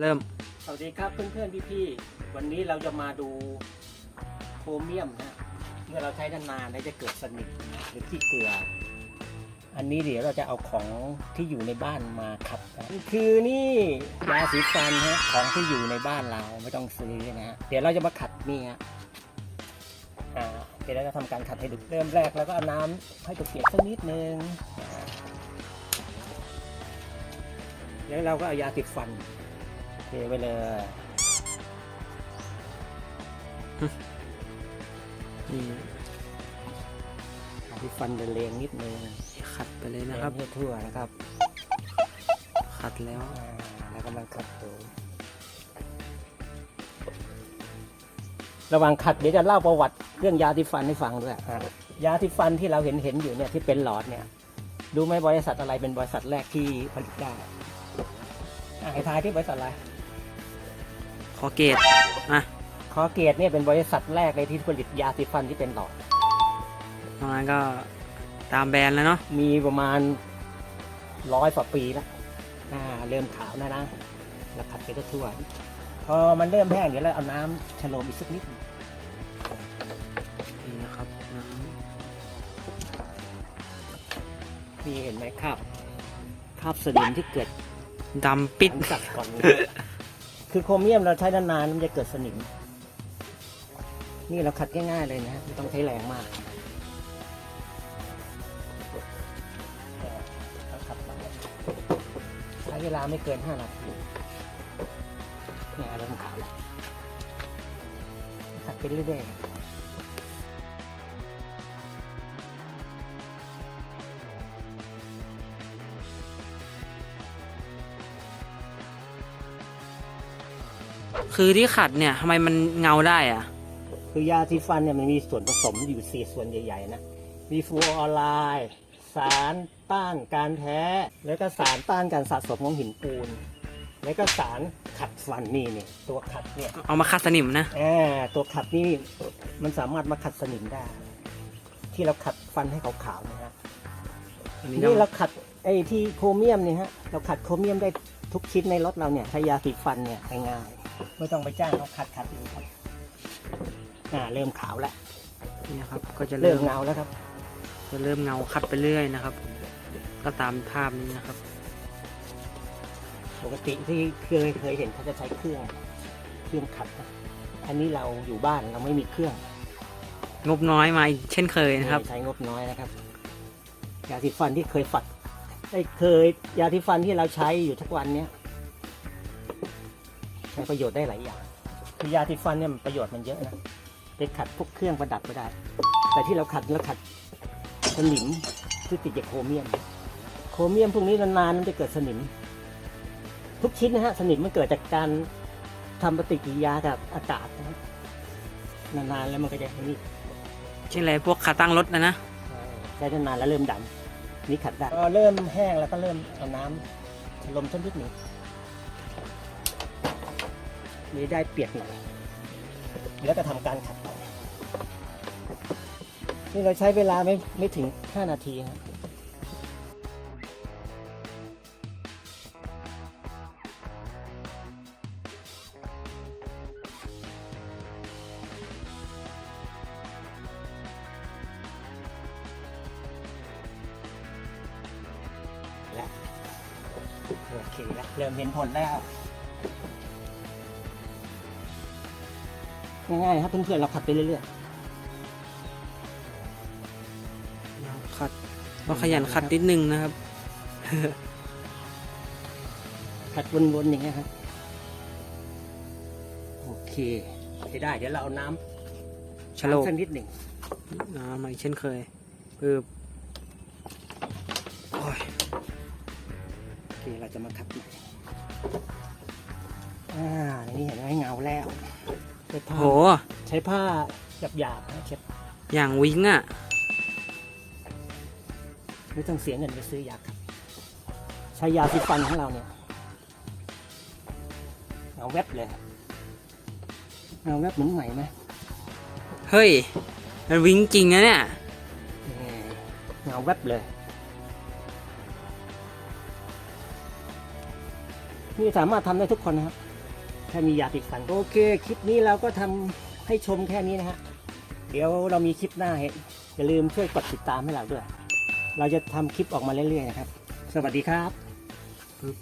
เริ่ม สวัสดีครับเพื่อนๆพี่ๆวันนี้เราจะมาดูโครเมียมนะเมื่อเราใช้นานๆแล้วจะเกิดสนิมหรือที่เกลือ อันนี้เดี๋ยวเราจะเอาของที่อยู่ในบ้านมาขัดนะคือนี่ยาสีฟันฮะของที่อยู่ในบ้านเราไม่ต้องซื้อนะฮะเดี๋ยวเราจะมาขัดนี่ฮะอ่าเดี๋ยวเราจะทำการขัดให้ดูเริ่มแรกแล้วก็เอาน้ำให้ตัวเปียกสักนิดนึงแล้วเราก็เอายาสีฟัน เทไปเลยนี่เอาที่ฟันเรียงๆนิดนึงขัดไปเลยนะครับเรียงให้ทั่วนะครับ ขัดแล้วอ่าแล้วก็มันขัดตัวระหว่างขัดเดี๋ยวจะเล่าประวัติเรื่องยาที่ฟันให้ฟังด้วยอ่ายาที่ฟันที่เราเห็นเห็นอยู่เนี่ยที่เป็นหลอดเนี่ยดูไหมบริษัทอะไรเป็นบริษัทแรกที่ผลิตได้อะให้ทายที่บริษัทอะไรค อเกตอะคอเกตเนี่ยเป็นบริษัทแรกเลยที่ผลิตยาสีฟันที่เป็นหลอด ตรงนั้นก็ตามแบรนด์แล้วเนาะมีประมาณร้อยกว่าปีแล้วอ่าเริ่มขาวนะนะแล้วขัดไปทั่วๆพอมันเริ่มแห้งเดี๋ยวเราเอาน้ำชะโลมอีกสักนิดนี่นะครับน้นี่เห็นไหมครับคราบสนิมที่เกิดำดำปิด หลังจากก่อน คือโครเมียมเราใช้นานๆมันจะเกิดสนิม นี่เราขัดง่ายๆเลยนะฮะไม่ต้องใช้แรงมากขัดไปใช้เวลาไม่เกินห้านาทีเนี่ยเริ่มขาวแล้วขัดไปเรื่อยๆ คือที่ขัดเนี่ยทำไมมันเงาได้อะคือยาสีฟันเนี่ยมันมีส่วนผสมอยู่สี่ส่วนใหญ่ ๆ นะ มีฟลูออไรด์สารต้านการแพ้ แล้วก็สารต้านการสะสมของหินปูน แล้วก็สารขัดฟันนี่เนี่ยตัวขัดเนี่ยเอามาขัดสนิมนะแอบตัวขัดนี่มันสามารถมาขัดสนิมได้ ที่เราขัดฟันให้ขาวๆนะฮะอันนี้นี่เราขัดไอ้ที่โครเมียมเนี่ยฮะเราขัดโครเมียมได้ทุกชิ้นในรถเราเนี่ยใช้ยาสีฟันเนี่ยง่ายๆ ไม่ต้องไปจ้างเขาขัดขัดเองครับอ่าเริ่มขาวแล้วนี่นะครับ ก็จะเริ่เริ่มมเงาแล้วครับ จะเริ่มเงาขัดไปเรื่อยนะครับ ก็ตามภาพนี้นะครับ ปกติที่เคยเคยเห็นเขาจะใช้เครื่องเครื่องขัดนะอันนี้เราอยู่บ้านเราไม่มีเครื่องงบน้อยมาอีกเช่นเคยนะครับ ใช้งบน้อยนะครับ ยาสีฟันที่เคยฝัดได้เคยยาสีฟันที่เราใช้อยู่ทุกวันเนี้ย ใช้ประโยชน์ได้หลายอย่างคือยาสีฟันเนี่ยมันประโยชน์มันเยอะนะไปขัดพวกเครื่องประดับไม่ได้ แต่ที่เราขัดเราขัดสนิมที่ติดจากโครเมียม โครเมียมพวกนี้นานๆมันจะเกิดสนิม ทุกชิ้นนะฮะสนิมมันเกิดจากการทำปฏิกิริยากับอากาศนะนานๆแล้วมันก็จะนี่เช่นอะไรพวกขาตั้งรถนะนะใช้นานๆแล้วเริ่มดำนี่ขัดได้พอเริ่มแห้งแล้วก็เริ่มเอาน้ำลมสักนิดหนึ่ง นี่ได้เปียกหน่อยแล้วก็ทำการขัดต่อนี่เราใช้เวลาไม่ไม่ถึง 5 นาทีครับแล้วโอเคแล้วเริ่มเห็นผลแล้ว ง่ายๆครับเพื่อนๆเราขัดไปเรื่อยๆขัดก็ขยันขัดนิดนึงนะครับ ขัดวนๆอย่างเงี้ยครับ โอเคใช้ได้ เดี๋ยวเราเอาน้ำชะโลมสักนิดหนึ่งน้ำมาอีกเช่นเคยปึ๊บโอ้ยโอเคเราจะมาขัดใหม่อ่านี่เห็นไหมเงาแล้ว ใช้ผ้าโห ใช้ผ้าหยาบๆนะเช็ดอย่างวิ้งอะ ไม่ต้องเสียเงินไปซื้อยาขัดใช้ยาสีฟันของเราเนี่ยเงาแวบเลยเงาแวบเหมือนใหม่ไหมเฮ้ย มันวิ้งจริงนะเนี่ยนี่เงาแวบเลย นี่สามารถทำได้ทุกคนนะครับ แค่มียาติดฟันโอเค คลิปนี้เราก็ทำให้ชมแค่นี้นะฮะ เดี๋ยวเรามีคลิปหน้าให้อย่าลืมช่วยกดติดตามให้เราด้วย เราจะทำคลิปออกมาเรื่อยๆนะครับ สวัสดีครับปึ๊บ